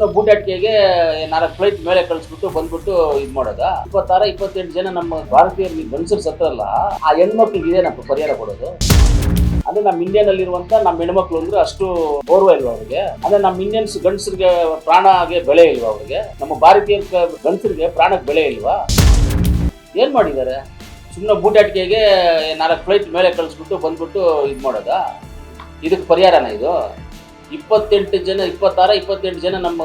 ಸುಮ್ಮನೆ ಬೂಟಾಟಿಕೆಗೆ ನಾಲ್ಕು ಫ್ಲೈಟ್ ಮೇಲೆ ಕಳಿಸ್ಬಿಟ್ಟು ಬಂದ್ಬಿಟ್ಟು ಇದು ಮಾಡೋದ? ಇಪ್ಪತ್ತಾರ, ಇಪ್ಪತ್ತೆಂಟು ಜನ ನಮ್ಮ ಭಾರತೀಯರು ಗಂಡಸರು ಸತ್ತರಲ್ಲ ಆ ಹೆಣ್ಮಕ್ಳಿಗೆ ಇದೇನಪ್ಪ ಪರಿಹಾರ ಕೊಡೋದು. ಅಂದ್ರೆ ನಮ್ಮ ಇಂಡಿಯನ್ ಅಲ್ಲಿರುವಂತ ನಮ್ಮ ಹೆಣ್ಮಕ್ಳು ಅಂದ್ರೆ ಅಷ್ಟು ಗೌರವ ಇಲ್ವಾ ಅವ್ರಿಗೆ? ಅಂದ್ರೆ ನಮ್ಮ ಇಂಡಿಯನ್ಸ್ ಗಂಡಸರಿಗೆ ಪ್ರಾಣಗೆ ಬೆಲೆ ಇಲ್ವಾ ಅವ್ರಿಗೆ? ನಮ್ಮ ಭಾರತೀಯ ಗಂಡಸರಿಗೆ ಪ್ರಾಣಕ್ಕೆ ಬೆಲೆ ಇಲ್ವಾ? ಏನ್ ಮಾಡಿದ್ದಾರೆ? ಸುಮ್ಮನೆ ಬೂಟಾಟಿಕೆಗೆ ನಾಲ್ಕು ಫ್ಲೈಟ್ ಮೇಲೆ ಕಳಿಸ್ಬಿಟ್ಟು ಬಂದ್ಬಿಟ್ಟು ಇದು ಮಾಡೋದಾ? ಇದಕ್ಕೆ ಪರಿಹಾರನ ಇದು? ಇಪ್ಪತ್ತೆಂಟು ಜನ, ಇಪ್ಪತ್ತಾರ, ಇಪ್ಪತ್ತೆಂಟು ಜನ ನಮ್ಮ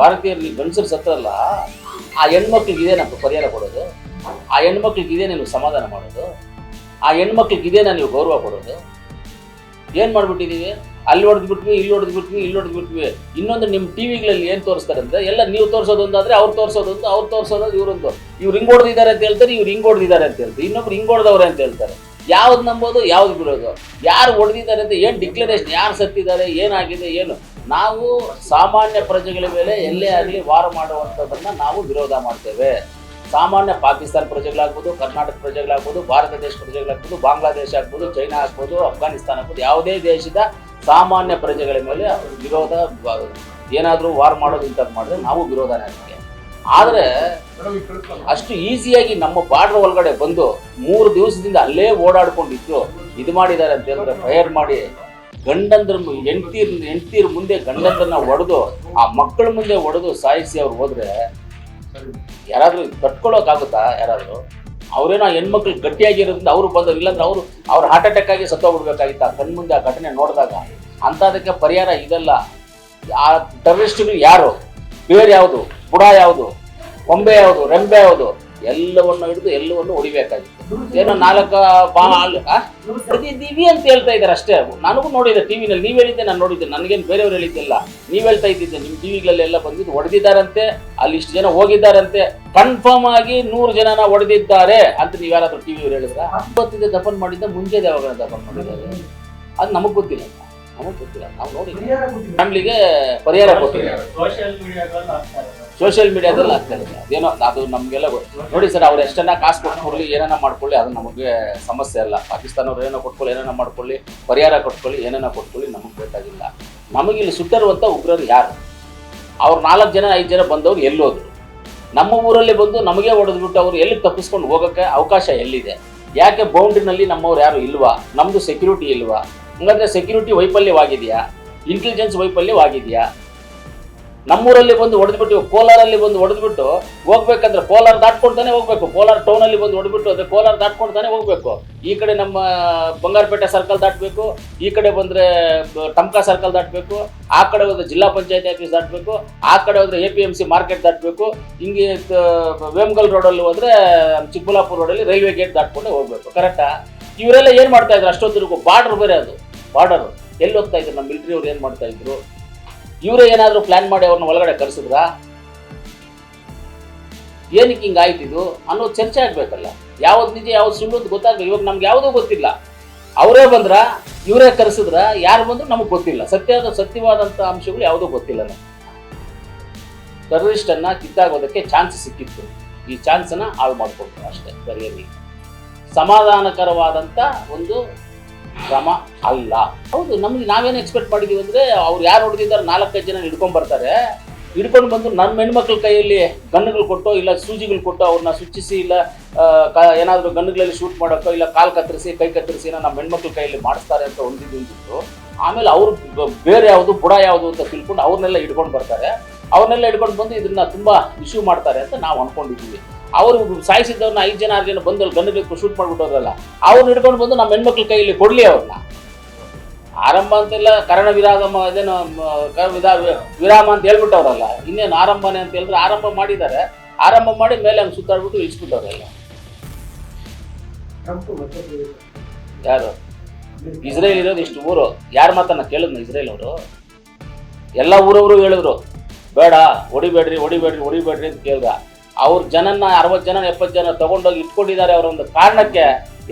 ಭಾರತೀಯರಲ್ಲಿ ಗಂಡಸರು ಸತ್ತರಲ್ಲ, ಆ ಹೆಣ್ಮಕ್ಳಿಗೆ ಇದೇನಪ್ಪ ಪರಿಹಾರ ಕೊಡೋದು. ಆ ಹೆಣ್ಮಕ್ಳಿಗೆ ಇದೇ ನೀವು ಸಮಾಧಾನ ಮಾಡೋದು. ಆ ಹೆಣ್ಮಕ್ಳಿಗೆ ಇದೇನ ನೀವು ಗೌರವ ಕೊಡೋದು. ಏನು ಮಾಡ್ಬಿಟ್ಟಿದೀವಿ? ಅಲ್ಲಿ ಹೊಡೆದು ಬಿಟ್ವಿ ಇಲ್ಲಿ ಹೊಡೆದು ಬಿಟ್ವಿ ಇಲ್ಲಿ ಹೊಡೆದು ಬಿಟ್ವಿ ಇನ್ನೊಂದು ನಿಮ್ಮ ಟಿವಿಗಳಲ್ಲಿ ಏನು ತೋರಿಸ್ತಾರೆ ಅಂದರೆ, ಎಲ್ಲ ನೀವು ತೋರಿಸೋದೊಂದಾದರೆ ಅವ್ರು ತೋರಿಸೋದೊಂದು ಅವ್ರು ತೋರಿಸೋದು ಇವರೊಂದು ಇವ್ರು ಹಿಂಗೆ ಹೊಡೆದಿದ್ದಾರೆ ಅಂತ ಹೇಳ್ತಾರೆ, ಇವ್ರು ಹಿಂಗೆ ಹೊಡೆದಿದ್ದಾರೆ ಅಂತ ಹೇಳ್ತಾರೆ. ಇನ್ನೊಬ್ರು ಹಿಂಗೆ ಹೊಡೆದವ್ರೆ ಅಂತ ಹೇಳ್ತಾರೆ. ಯಾವ್ದು ನಂಬೋದು, ಯಾವ್ದು ಬಿಡೋದು. ಯಾರು ಹೊಡೆದಿದ್ದಾರೆ ಅಂತ ಏನು ಡಿಕ್ಲರೇಷನ್ ಯಾರು ಸತ್ತಿದ್ದಾರೆ, ಏನಾಗಿದೆ, ಏನು. ನಾವು ಸಾಮಾನ್ಯ ಪ್ರಜೆಗಳ ಮೇಲೆ ಎಲ್ಲೇ ಆಗಲಿ ವಾರ ಮಾಡುವಂಥದ್ದನ್ನ ನಾವು ವಿರೋಧ ಮಾಡ್ತೇವೆ. ಸಾಮಾನ್ಯ ಪಾಕಿಸ್ತಾನ ಪ್ರಜೆಗಳಾಗ್ಬೋದು, ಕರ್ನಾಟಕ ಪ್ರಜೆಗಳಾಗ್ಬೋದು, ಭಾರತ ದೇಶ ಪ್ರಜೆಗಳಾಗ್ಬೋದು, ಬಾಂಗ್ಲಾದೇಶ ಆಗ್ಬೋದು, ಚೈನಾ ಆಗ್ಬೋದು, ಅಫ್ಘಾನಿಸ್ತಾನ ಆಗ್ಬೋದು, ಯಾವುದೇ ದೇಶದ ಸಾಮಾನ್ಯ ಪ್ರಜೆಗಳ ಮೇಲೆ ವಿರೋಧ, ಏನಾದರೂ ವಾರ್ ಮಾಡೋದು ಇಂಥದ್ದು ಮಾಡಿದ್ರೆ ನಾವು ವಿರೋಧನೇ ಅದಕ್ಕೆ ಆದರೆ ಅಷ್ಟು ಈಸಿಯಾಗಿ ನಮ್ಮ ಬಾರ್ಡರ್ ಒಳಗಡೆ ಬಂದು ಮೂರು ದಿವಸದಿಂದ ಅಲ್ಲೇ ಓಡಾಡ್ಕೊಂಡಿದ್ರು. ಇದು ಮಾಡಿದ್ದಾರೆ ಅಂತ ಹೇಳಿದ್ರೆ ಫೈರ್ ಮಾಡಿ. ಗಂಡಂದ್ರ ಹೆಂಡ್ತೀರ್ ಹೆಂಡ್ತೀರ್ ಮುಂದೆ ಗಂಡಂದ್ರನ್ನ ಒಡೆದು ಆ ಮಕ್ಕಳ ಮುಂದೆ ಒಡೆದು ಸಾಯಿಸಿ ಅವ್ರು ಹೋದ್ರೆ ಯಾರಾದ್ರೂ ತಟ್ಕೊಳ್ಳೋಕ್ಕಾಗುತ್ತಾ ಯಾರಾದ್ರೂ? ಅವ್ರೇನೋ ಹೆಣ್ಮಕ್ಳು ಗಟ್ಟಿಯಾಗಿರೋದ್ರಿಂದ ಅವರು ಬಂದರು ಇಲ್ಲಾಂದ್ರೆ ಅವರು ಅವ್ರ ಹಾರ್ಟ್ ಅಟ್ಯಾಕ್ ಆಗಿ ಸತ್ತೋಗ್ಬಿಡ್ಬೇಕಾಗಿತ್ತು? ಆ ಕಣ್ಮುಂದೆ ಆ ಘಟನೆ ನೋಡಿದಾಗ. ಅಂಥದಕ್ಕೆ ಪರಿಹಾರ ಇದಲ್ಲ. ಆ ಟೆರರಿಸ್ಟ್ಗಳು ಯಾರು? ಬೇರೆ ಯಾವುದು? ಬುಡ ಯಾವುದು? ಕೊಂಬೆ ಯಾವುದು? ರೆಂಬೆ ಯಾವುದು? ಎಲ್ಲವನ್ನು ಹಿಡಿದು ಎಲ್ಲವನ್ನು ಹೊಡಿಬೇಕಾಗಿತ್ತು. ಏನೋ ನಾಲ್ಕು ಬಾ? ಹೊಡೆದಿದ್ದೀವಿ ಅಂತ ಹೇಳ್ತಾ ಇದ್ದಾರೆ ಅಷ್ಟೇ. ನನಗೂ ನೋಡಿದೆ ಟಿವಿನಲ್ಲಿ. ನೀವು ಹೇಳಿದ್ದೆ ನಾನು ನೋಡಿದ್ದೆ. ನನಗೇನು ಬೇರೆಯವ್ರು ಹೇಳಿದ್ದಿಲ್ಲ. ನೀವು ಹೇಳ್ತಾ ಇದ್ದಿದ್ದೆ. ನಿಮ್ಮ ಟಿವಿಗಳಲ್ಲೆಲ್ಲ ಬಂದಿದ್ದು ಹೊಡೆದಿದ್ದಾರಂತೆ. ಅಲ್ಲಿ ಇಷ್ಟು ಜನ ಹೋಗಿದ್ದಾರಂತೆ. ಕನ್ಫರ್ಮ್ ಆಗಿ ನೂರು ಜನನ ಹೊಡೆದಿದ್ದಾರೆ ಅಂತ ನೀವು ಯಾರಾದ್ರೂ ಹೇಳಿದ್ರೆ? ಹೇಳಿದ್ರ ಗೊತ್ತಿದೆ ದಫನ್ ಮಾಡಿದ್ದ ಮುಂಚೆ ಯಾವಾಗ ದಫನ್ ಮಾಡಿದ್ದಾರೆ. ಅದು ನಮಗೆ ಗೊತ್ತಿಲ್ಲ. ನಮಗೆ ಗೊತ್ತಿಲ್ಲ. ನಾವು ನೋಡಿ ಫ್ಯಾಮ್ಲಿಗೆ ಪರಿಹಾರ ಕೊಟ್ಟಿದ್ದಾರೆ ಸೋಷಿಯಲ್ ಮೀಡಿಯಾದಲ್ಲಿ ಆಗ್ತಾ ಇರುತ್ತೆ ಅದೇನೋ ಅದು ನಮಗೆಲ್ಲ ಗೊತ್ತು. ನೋಡಿ ಸರ್ ಅವ್ರು ಎಷ್ಟನ್ನ ಕಾಸು ಕೊಟ್ಕೊಳ್ಳಿ ಏನೇನ ಮಾಡ್ಕೊಳ್ಳಿ ಅದು ನಮಗೆ ಸಮಸ್ಯೆ ಅಲ್ಲ. ಪಾಕಿಸ್ತಾನವ್ರು ಏನೋ ಕೊಟ್ಕೊಳ್ಳಿ ಏನೇನ ಮಾಡ್ಕೊಳ್ಳಿ ಪರಿಹಾರ ಕೊಟ್ಕೊಳ್ಳಿ ಏನೇನ ಕೊಟ್ಕೊಳ್ಳಿ ನಮಗೆ ಬೇಕಾಗಿಲ್ಲ ನಮಗಿಲ್ಲಿ ಸುಟ್ಟಿರುವಂಥ ಉಗ್ರರು ಯಾರು? ಅವ್ರು ನಾಲ್ಕು ಜನ ಐದು ಜನ ಬಂದವ್ರು ಎಲ್ಲೋದ್ರು. ನಮ್ಮ ಊರಲ್ಲಿ ಬಂದು ನಮಗೆ ಹೊಡೆದ್ಬಿಟ್ಟು ಅವರು ಎಲ್ಲಿ ತಪ್ಪಿಸ್ಕೊಂಡು ಹೋಗೋಕ್ಕೆ ಅವಕಾಶ ಎಲ್ಲಿದೆ? ಯಾಕೆ ಬೌಂಡ್ರಿನಲ್ಲಿ ನಮ್ಮವ್ರು ಯಾರು ಇಲ್ವಾ? ನಮ್ಮದು ಸೆಕ್ಯೂರಿಟಿ ಇಲ್ವಾ? ಹಂಗಂದ್ರೆ ಸೆಕ್ಯೂರಿಟಿ ವೈಫಲ್ಯವಾಗಿದೆಯಾ? ಇಂಟೆಲಿಜೆನ್ಸ್ ವೈಫಲ್ಯವಾಗಿದೆಯಾ? ನಮ್ಮೂರಲ್ಲಿ ಬಂದು ಹೊಡೆದ್ಬಿಟ್ಟು ಕೋಲಾರಲ್ಲಿ ಬಂದು ಹೊಡೆದ್ಬಿಟ್ಟು ಹೋಗ್ಬೇಕಂದ್ರೆ ಕೋಲಾರ ದಾಟ್ಕೊಂಡ್ತಾನೆ ಹೋಗ್ಬೇಕು. ಕೋಲಾರ ಟೌನಲ್ಲಿ ಬಂದು ಹೊಡೆದ್ಬಿಟ್ಟು ಅದೇ ಕೋಲಾರ ದಾಟ್ಕೊಂಡ್ತಾನೆ ಹೋಗ್ಬೇಕು. ಈ ಕಡೆ ನಮ್ಮ ಬಂಗಾರಪೇಟೆ ಸರ್ಕಲ್ ದಾಟಬೇಕು, ಈ ಕಡೆ ಬಂದ್ರೆ ಟಮಕ ಸರ್ಕಲ್ ದಾಟಬೇಕು, ಆ ಕಡೆ ಹೋದ್ರೆ ಜಿಲ್ಲಾ ಪಂಚಾಯತ್ ಆಫೀಸ್ ದಾಟಬೇಕು, ಆ ಕಡೆ ಹೋದ್ರೆ A P M C market ದಾಟಬೇಕು, ಹಿಂಗೆ ವೇಮಗಲ್ ರೋಡಲ್ಲಿ ಹೋದ್ರೆ ಚಿಕ್ಕಬಳ್ಳಾಪುರ ರೋಡಲ್ಲಿ ರೈಲ್ವೆ ಗೇಟ್ ದಾಟ್ಕೊಂಡೆ ಹೋಗ್ಬೇಕು. ಕರೆಕ್ಟಾ ಇವರೆಲ್ಲ ಏನು ಮಾಡ್ತಾ ಇದ್ರು? ಅಷ್ಟೊತ್ತಿಗೂ ಬಾರ್ಡರ್ ಬೇರೆ ಅದು. ಬಾರ್ಡರ್. ಎಲ್ಲಿ ಹೋಗ್ತಾ ಇದ್ರು? ನಮ್ಮ ಮಿಲಿಟರಿ ಅವ್ರು ಏನು ಮಾಡ್ತಾ ಇದ್ರು? ಇವರೇ ಏನಾದರೂ ಪ್ಲಾನ್ ಮಾಡಿ ಅವ್ರನ್ನ ಒಳಗಡೆ ಕರೆಸಿದ್ರಾ? ಏನಕ್ಕೆ ಹಿಂಗಾಯ್ತು ಇದು? ಅನ್ನೋದು ಚರ್ಚೆ ಆಗ್ಬೇಕಲ್ಲ. ಯಾವ್ದು ನಿಜ, ಯಾವ್ದು ಸುಳ್ಳು ಅಂತ ಗೊತ್ತಾಗ್ಬೇಕು ಇವಾಗ ನಮ್ಗೆ ಯಾವುದೂ ಗೊತ್ತಿಲ್ಲ. ಅವರೇ ಬಂದ್ರ? ಇವರೇ ಕರೆಸಿದ್ರ? ಯಾರು ಬಂದ್ರು ನಮಗೆ ಗೊತ್ತಿಲ್ಲ. ಸತ್ಯದ ಸತ್ಯವಾದಂಥ ಅಂಶಗಳು ಯಾವುದೂ ಗೊತ್ತಿಲ್ಲ ನಮ್ಗೆ. ಟೆರರಿಸ್ಟ್ ಅನ್ನ ಕಿತ್ತಾಗೋದಕ್ಕೆ ಚಾನ್ಸ್ ಸಿಕ್ಕಿತ್ತು. ಈ ಚಾನ್ಸನ್ನ ಹಾಳು ಮಾಡ್ಕೊಳ್ತಾರೆ ಅಷ್ಟೇ ಬರೆಯಲ್ಲಿ ಸಮಾಧಾನಕರವಾದಂಥ ಒಂದು ಕ್ರಮ ಅಲ್ಲ. ಹೌದು, ನಮ್ಗೆ ನಾವೇನು ಎಕ್ಸ್ಪೆಕ್ಟ್ ಮಾಡಿದೀವಿ ಅಂದ್ರೆ ಅವ್ರು ಯಾರು ಹೊಡೆದಿದ್ದಾರೆ ನಾಲ್ಕೈದು ಜನ ಹಿಡ್ಕೊಂಡ್ ಬರ್ತಾರೆ. ಹಿಡ್ಕೊಂಡು ಬಂದು ನನ್ನ ಹೆಣ್ಮಕ್ಳ ಕೈಯಲ್ಲಿ ಗನ್ನುಗಳು ಕೊಟ್ಟು ಇಲ್ಲ ಸೂಜಿಗಳು ಕೊಟ್ಟು ಅವ್ರನ್ನ ಸುಚ್ಚಿಸಿ ಇಲ್ಲ ಏನಾದರೂ ಗನ್ನುಗಳಲ್ಲಿ ಶೂಟ್ ಮಾಡೋಕ್ಕೋ ಇಲ್ಲ ಕಾಲು ಕತ್ತರಿಸಿ, ಕೈ ಕತ್ತರಿಸಿ ನಮ್ಮ ಹೆಣ್ಮಕ್ಳ ಕೈಯಲ್ಲಿ ಮಾಡಿಸ್ತಾರೆ ಅಂತ ಒಂದಿದ್ದು ಆಮೇಲೆ ಅವ್ರು ಬೇರೆ ಯಾವುದು, ಬುಡ ಯಾವುದು ಅಂತ ತಿಳ್ಕೊಂಡು ಅವ್ರನ್ನೆಲ್ಲ ಹಿಡ್ಕೊಂಡು ಬರ್ತಾರೆ. ಅವ್ರನ್ನೆಲ್ಲ ಹಿಡ್ಕೊಂಡು ಬಂದು ಇದನ್ನ ತುಂಬಾ ಇಶ್ಯೂ ಮಾಡ್ತಾರೆ ಅಂತ ನಾವು ಅನ್ಕೊಂಡಿದ್ದೀವಿ. ಅವರು ಸಾಯಿಸಿದ್ದವ್ರನ್ನ ಐದು ಜನ ಆರು ಜನ ಬಂದು ಅಲ್ಲಿ ಗನ್ನುಗಳಿಗೆ ಶೂಟ್ ಮಾಡ್ಬಿಟ್ಟವ್ರಲ್ಲ ಅವ್ರನ್ನ ಹಿಡ್ಕೊಂಡು ಬಂದು ನಮ್ಮ ಹೆಣ್ಮಕ್ಳ ಕೈಯಲ್ಲಿ ಕೊಡ್ಲಿ ಅವ್ರನ್ನ ಆರಂಭ ಅಂತೆಲ್ಲ ಕರಣ ವಿರಾಮ ಇದೇನು ವಿಧಾ ವಿರಾಮ ಅಂತ ಹೇಳ್ಬಿಟ್ಟವ್ರಲ್ಲ ಇನ್ನೇನು ಆರಂಭನೇ ಅಂತ ಹೇಳಿದ್ರೆ ಆರಂಭ ಮಾಡಿದ್ದಾರೆ. ಆರಂಭ ಮಾಡಿ ಮೇಲೆ ಹಂಗೆ ಸುತ್ತಾಡ್ಬಿಟ್ಟು ಇಳಿಸ್ಬಿಟ್ಟವ್ರಲ್ಲ. ಯಾರು? ಇಸ್ರೇಲ್ ಇರೋದು ಇಷ್ಟು ಊರು. ಯಾರು ಮಾತನ್ನ ಕೇಳಿದ್ನ ಇಸ್ರೇಲ್ ಅವರು? ಎಲ್ಲ ಊರವರು ಹೇಳಿದ್ರು. ಬೇಡ, ಹೊಡಿಬೇಡ್ರಿ ಹೊಡಿಬೇಡ್ರಿ ಹೊಡಿಬೇಡ್ರಿ ಅಂತ ಕೇಳ್ದ. ಅವ್ರ ಜನನ ಅರವತ್ತು ಜನ ಎಪ್ಪತ್ತು ಜನ ತಗೊಂಡೋಗಿ ಇಟ್ಕೊಂಡಿದ್ದಾರೆ ಅವರ ಒಂದು ಕಾರಣಕ್ಕೆ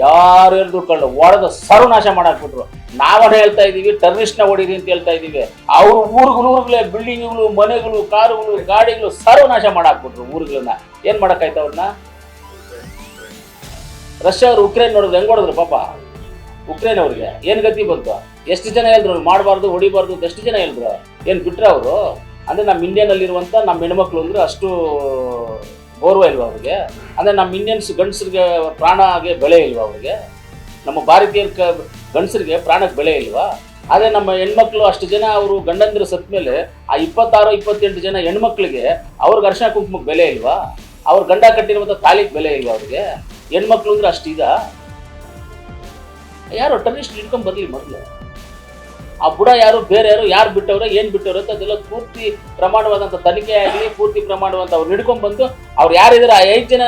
ಯಾರು ಹಿಡಿದುಕೊಂಡು ಒಡೆದು ಸರ್ವನಾಶ ಮಾಡಾಕ್ಬಿಟ್ರು. ನಾವೇ ಹೇಳ್ತಾ ಇದೀವಿ ಟೆರರಿಸ್ಟ್ನ ಹೊಡೀರಿ ಅಂತ ಹೇಳ್ತಾ ಇದೀವಿ ಅವ್ರ ಊರುಗಳೂರುಗಳೇ ಬಿಲ್ಡಿಂಗ್ಗಳು, ಮನೆಗಳು, ಕಾರುಗಳು, ಗಾಡಿಗಳು ಸರ್ವನಾಶ ಮಾಡಾಕ್ಬಿಟ್ರು ಊರುಗಳನ್ನ. ಏನು ಮಾಡೋಕ್ಕಾಯ್ತು ಅವ್ರನ್ನ? ರಷ್ಯಾ ಅವ್ರು ಉಕ್ರೇನ್ ನೋಡಿದ್ರು ಹೆಂಗೆ ಹೊಡೆದ್ರು ಪಾಪ? ಉಕ್ರೇನ್ ಅವ್ರಿಗೆ. ಏನು ಗತಿ ಬಂತು? ಎಷ್ಟು ಜನ ಹೇಳಿದ್ರು, ಮಾಡಬಾರ್ದು, ಹೊಡಿಬಾರ್ದು ಎಷ್ಟು ಜನ ಹೇಳಿದ್ರು? ಏನು ಬಿಟ್ರ ಅವರು? ಅಂದ್ರೆ ನಮ್ಮ ಇಂಡಿಯಾನಲ್ಲಿರುವಂಥ ನಮ್ಮ ಹೆಣ್ಮಕ್ಳು ಅಂದರೆ ಅಷ್ಟು ಗೌರವ ಇಲ್ವಾ ಅವ್ರಿಗೆ? ಅಂದ್ರೆ ನಮ್ಮ ಇಂಡಿಯನ್ಸ್ ಗಂಡಸರಿಗೆ ಪ್ರಾಣಗೆ ಬೆಲೆ ಇಲ್ವಾ ಅವ್ರಿಗೆ? ನಮ್ಮ ಭಾರತೀಯರ ಕ ಗಂಡಸರಿಗೆ ಪ್ರಾಣಕ್ಕೆ ಬೆಲೆ ಇಲ್ವಾ? ಆದರೆ ನಮ್ಮ ಹೆಣ್ಮಕ್ಳು ಅಷ್ಟು ಜನ ಅವರು ಗಂಡಂದಿರು ಸತ್ತ ಮೇಲೆ ಆ ಇಪ್ಪತ್ತಾರು, ಇಪ್ಪತ್ತೆಂಟು ಜನ ಹೆಣ್ಮಕ್ಳಿಗೆ ಅವ್ರಿಗೆ ಅರ್ಶನ ಕುಂಕುಮಕ್ಕೆ ಬೆಲೆ ಇಲ್ವಾ? ಅವ್ರ ಗಂಡ ಕಟ್ಟಿರುವಂಥ ತಾಲಿಗೆ ಬೆಲೆ ಇಲ್ವಾ ಅವ್ರಿಗೆ? ಹೆಣ್ಮಕ್ಳು ಅಂದ್ರೆ ಅಷ್ಟಿದ ಯಾರು ಟರ್ನಿಸ್ಟ್ ಹಿಡ್ಕೊಂಡ್ ಬರಲಿ ಮೊದಲು. ಆ ಬುಡ ಯಾರು, ಬೇರೆ ಯಾರು ಯಾರು ಬಿಟ್ಟವ್ರೆ, ಏನು ಬಿಟ್ಟವ್ರು ಅಂತ ಅದೆಲ್ಲ ಪೂರ್ತಿ ಪ್ರಮಾಣವಾದಂಥ ತನಿಖೆ ಆಗಲಿ, ಪೂರ್ತಿ ಪ್ರಮಾಣವಂತ ಅವ್ರು ಹಿಡ್ಕೊಂಡ್ಬಂದು ಅವ್ರು ಯಾರಿದ್ರೆ ಆ ಐದು ಜನ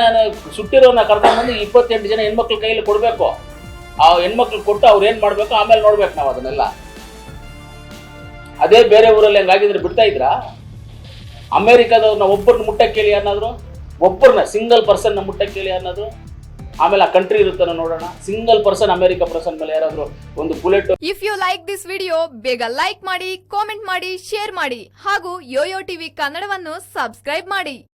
ಸುಟ್ಟಿರೋನ ಕರ್ಕೊಂಡ್ಬಂದು ಇಪ್ಪತ್ತೆಂಟು ಜನ ಹೆಣ್ಮಕ್ಳ ಕೈಯಲ್ಲಿ ಕೊಡಬೇಕು. ಆ ಹೆಣ್ಮಕ್ಳು ಕೊಟ್ಟು ಅವ್ರು ಏನು ಮಾಡಬೇಕು, ಆಮೇಲೆ ನೋಡ್ಬೇಕು ನಾವು ಅದನ್ನೆಲ್ಲ. ಅದೇ ಬೇರೆ ಊರಲ್ಲಿ ಹಂಗಾಗಿದ್ರೆ ಬಿಡ್ತಾ ಇದ್ರಾ? ಅಮೇರಿಕಾದವ್ರನ್ನ ಒಬ್ಬರನ್ನ ಮುಟ್ಟಕ್ಕೆ ಕೇಳಿ ಅನ್ನೋದ್ರು ಒಬ್ಬರನ್ನ ಸಿಂಗಲ್ ಪರ್ಸನ್ನ ಮುಟ್ಟಕ್ಕೆ ಕೇಳಿ ಯಾರನ್ನಾದ್ರು ಆಮೇಲೆ ಆ ಕಂಟ್ರಿ ಇರುತ್ತಾನೆ ನೋಡೋಣ. ಸಿಂಗಲ್ ಪರ್ಸನ್ ಅಮೆರಿಕ ಪರ್ಸನ್ ಮೇಲೆ ಯಾರಾದ್ರೂ ಒಂದು bullet if you like this video ಬೇಗ ಲೈಕ್ ಮಾಡಿ ಕಾಮೆಂಟ್ ಮಾಡಿ ಶೇರ್ ಮಾಡಿ. ಹಾಗೂ ಯೋಯೋ ಟಿವಿ ಕನ್ನಡವನ್ನು ಸಬ್ಸ್ಕ್ರೈಬ್ ಮಾಡಿ.